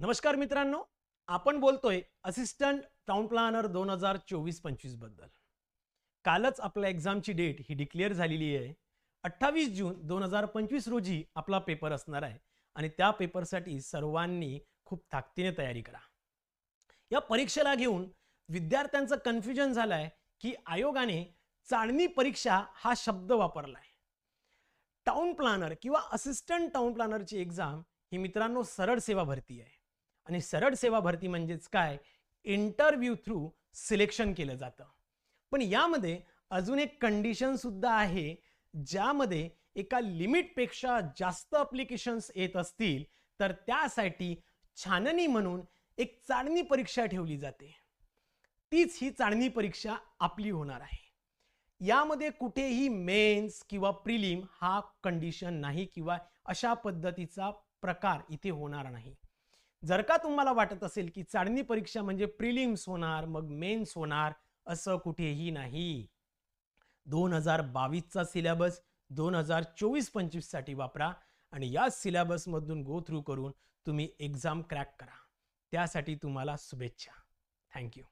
नमस्कार मित्रांनो आपण बोलतोय असिस्टंट टाउन प्लॅनर दोन हजार चोवीस पंचवीसबद्दल. कालच आपल्या एक्झामची डेट ही डिक्लेअर झालेली आहे. अठ्ठावीस जून दोन हजार पंचवीस रोजी आपला पेपर असणार आहे आणि त्या पेपरसाठी सर्वांनी खूप ताकदीने तयारी करा. या परीक्षेला घेऊन विद्यार्थ्यांचं कन्फ्युजन झालं आहे की आयोगाने चाळणी परीक्षा हा शब्द वापरला आहे टाउन प्लॅनर किंवा असिस्टंट टाउन प्लॅनरची एक्झाम ही मित्रांनो सरळ सेवा भरती आहे. आणि सरळ सेवा भरती म्हणजेच काय? इंटरव्ह्यू थ्रू सिलेक्शन केलं जातं. पण यामध्ये अजून एक कंडिशन सुद्धा आहे ज्यामध्ये एका लिमिटपेक्षा जास्त अप्लिकेशन्स येत असतील तर त्यासाठी छाननी म्हणून एक चाळणी परीक्षा ठेवली जाते. तीच ही चाळणी परीक्षा आपली होणार आहे. यामध्ये कुठेही मेन्स किंवा प्रिलिम हा कंडिशन नाही किंवा अशा पद्धतीचा प्रकार इथे होणार नाही. जर का तुम्हाला वाटत असेल की चाळणी परीक्षा म्हणजे प्रिलिम्स होणार मग मेन्स होणार असं कुठेही नाही. दोन हजार बावीसचा सिलेबस दोन हजार चोवीस पंचवीससाठी वापरा आणि या सिलेबसमधून गो थ्रू करून तुम्ही एक्झाम क्रॅक करा. त्यासाठी तुम्हाला शुभेच्छा. थँक्यू.